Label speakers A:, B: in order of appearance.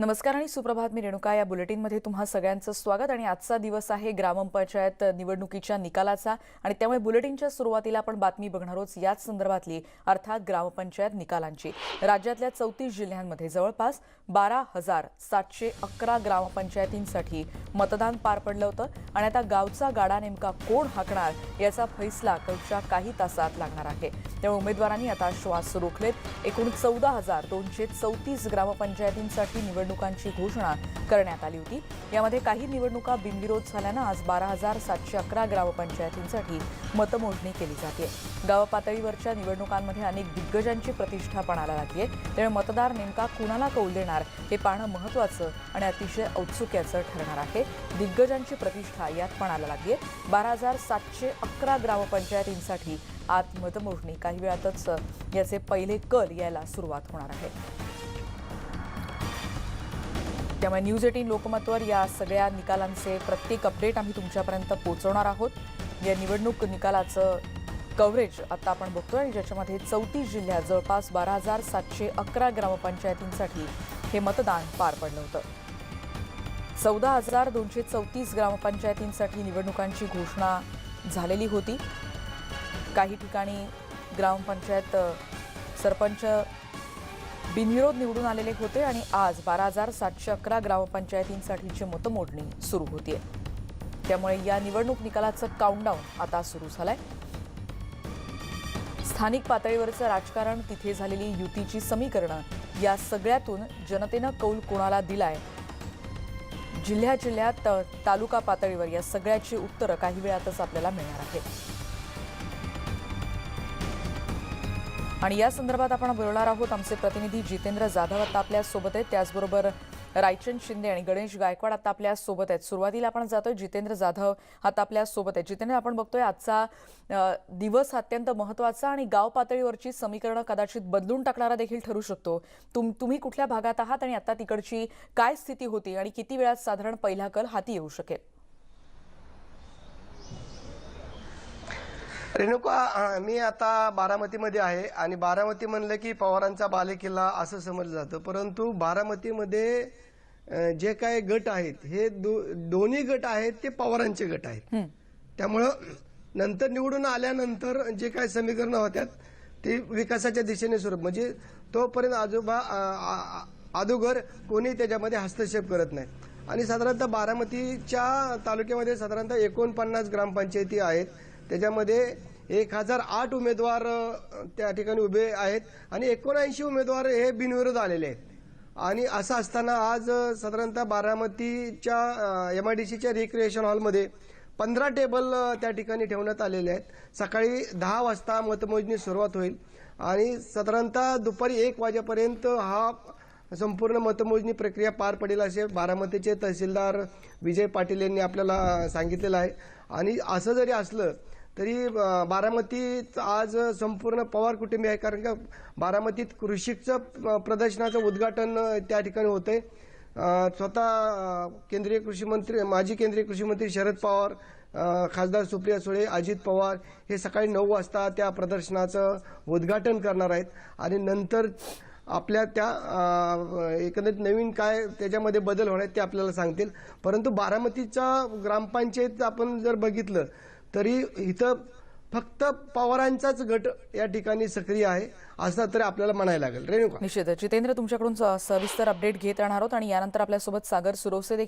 A: नमस्कार आणि सुप्रभात मी रेणुका. या बुलेटिनमध्ये तुम्हा सगळ्यांचं स्वागत आणि आजचा दिवस आहे ग्रामपंचायत निवडणुकीच्या निकालाचा आणि त्यामुळे बुलेटिनच्या सुरुवातीला आपण बातमी बघणार आहोत याच संदर्भातली अर्थात ग्रामपंचायत निकालांची. राज्यातल्या चौतीस जिल्ह्यांमध्ये जवळपास बारा हजार सातशे अकरा ग्रामपंचायतींसाठी मतदान पार पडलं होतं आणि आता गावचा गाडा नेमका कोण हाकणार याचा फैसला कळच्या काही तासात लागणार आहे. त्यामुळे उमेदवारांनी आता श्वास रोखलेत. एकूण चौदा हजार दोनशे चौतीस ग्रामपंचायतींसाठी निवडणूक निवडणुकांची घोषणा करण्यात आली होती. यामध्ये काही निवडणुका बिनविरोध झाल्यानं आज बारा हजार सातशे अकरा ग्रामपंचायतींसाठी मतमोजणी केली जाते. गावपातळीवरच्या निवडणुकांमध्ये अनेक दिग्गजांची प्रतिष्ठा पणाला लागली आहे त्यामुळे मतदार नेमका कुणाला कौल देणार हे पाहणं महत्त्वाचं आणि अतिशय औत्सुक्याचं ठरणार आहे. दिग्गजांची प्रतिष्ठा यात पणाला लागली आहे बारा हजार सातशे अकरा ग्रामपंचायतींसाठी आत मतमोजणी काही वेळातच याचे पहिले कल यायला सुरुवात होणार आहे. त्यामुळे न्यूज एटीन लोकमतवर या सगळ्या निकालांचे प्रत्येक अपडेट आम्ही तुमच्यापर्यंत पोहोचवणार आहोत. या निवडणूक निकालाचं कव्हरेज आता आपण बघतोय आणि ज्याच्यामध्ये चौतीस जिल्ह्यात जवळपास बारा हजार सातशे अकरा ग्रामपंचायतींसाठी हे मतदान पार पडलं होतं. चौदा हजार दोनशे चौतीस ग्रामपंचायतींसाठी निवडणुकांची घोषणा झालेली होती. काही ठिकाणी ग्रामपंचायत सरपंच बिनविरोध निवडून आलेले होते आणि आज बारा हजार सातशे अकरा ग्रामपंचायतींसाठीची मतमोजणी सुरू होतीये. त्यामुळे या निवडणूक निकालाचं काउंटडाऊन आता सुरू झालंय. स्थानिक पातळीवरचं राजकारण तिथे झालेली युतीची समीकरणं या सगळ्यातून जनतेनं कौल कोणाला दिलाय? जिल्ह्या जिल्ह्यात तालुका पातळीवर या सगळ्याची उत्तरं काही वेळातच आपल्याला मिळणार आहेत. आणि या संदर्भात आपण बोलणार आहोत आमचे प्रतिनिधी जितेंद्र जाधव आता आपल्यासोबत आहेत. त्याचबरोबर रायचंद शिंदे आणि गणेश गायकवाड आता आपल्यासोबत आहेत. सुरुवातीला आपण जातोय जितेंद्र जाधव आता आपल्यासोबत आहेत. जितेंद्र आपण बघतोय आजचा दिवस अत्यंत महत्त्वाचा आणि गाव पातळीवरची समीकरणं कदाचित बदलून टाकणारा देखील ठरू शकतो. तुम तुम्ही कुठल्या भागात आहात आणि आता तिकडची काय स्थिती होती आणि किती वेळात साधारण पहिला कल हाती येऊ शकेल?
B: रेणुका मी आता बारामतीमध्ये आहे आणि बारामती म्हणलं की पवारांचा बालेकिल्ला असं समजलं जातं. परंतु बारामतीमध्ये जे काय गट आहेत हे दो, दोन्ही गट आहेत ते पवारांचे गट आहेत. त्यामुळं नंतर निवडून आल्यानंतर जे काय समीकरणं होत्यात ते विकासाच्या दिशेने सुरू म्हणजे तोपर्यंत आजोबा अं, आ- आ- अगोदर कोणी त्याच्यामध्ये हस्तक्षेप करत नाही. आणि साधारणतः बारामतीच्या तालुक्यामध्ये साधारणतः एकोणपन्नास ग्रामपंचायती आहेत. त्याच्यामध्ये एक हजार आठ उमेदवार त्या ठिकाणी उभे आहेत आणि एकोणऐंशी उमेदवार हे बिनविरोध आलेले आहेत. आणि असं असताना आज साधारणतः बारामतीच्या एम आय डी सीच्या रिक्रिएशन हॉलमध्ये पंधरा टेबल त्या ठिकाणी ठेवण्यात आलेले आहेत. सकाळी दहा वाजता मतमोजणी सुरुवात होईल आणि साधारणतः दुपारी एक वाजेपर्यंत हा संपूर्ण मतमोजणी प्रक्रिया पार पडेल असे बारामतीचे तहसीलदार विजय पाटील यांनी आपल्याला सांगितलेलं आहे. आणि असं जरी असलं तरी बारामतीत आज संपूर्ण पवार कुटुंबी आहे कारण का बारामतीत कृषीचं प्रदर्शनाचं उद्घाटन त्या ठिकाणी होतंय. आहे स्वतः केंद्रीय कृषी मंत्री माजी केंद्रीय कृषी मंत्री शरद पवार खासदार सुप्रिया सुळे अजित पवार हे सकाळी नऊ वाजता त्या प्रदर्शनाचं उद्घाटन करणार आहेत. आणि नंतर आपल्या त्या एकंदरीत नवीन काय त्याच्यामध्ये बदल होणार आहेत ते आपल्याला सांगतील. परंतु बारामतीच्या ग्रामपंचायत आपण जर बघितलं तरी इथं फक्त पवारांचाच गट या ठिकाणी सक्रिय आहे असं तरी आपल्याला म्हणायला लागेल. रेणुका.
A: निश्चित जितेंद्र तुमच्याकडून स- सविस्तर अपडेट घेत राहणार आहोत आणि यानंतर आपल्यासोबत सागर सुरवसे देखील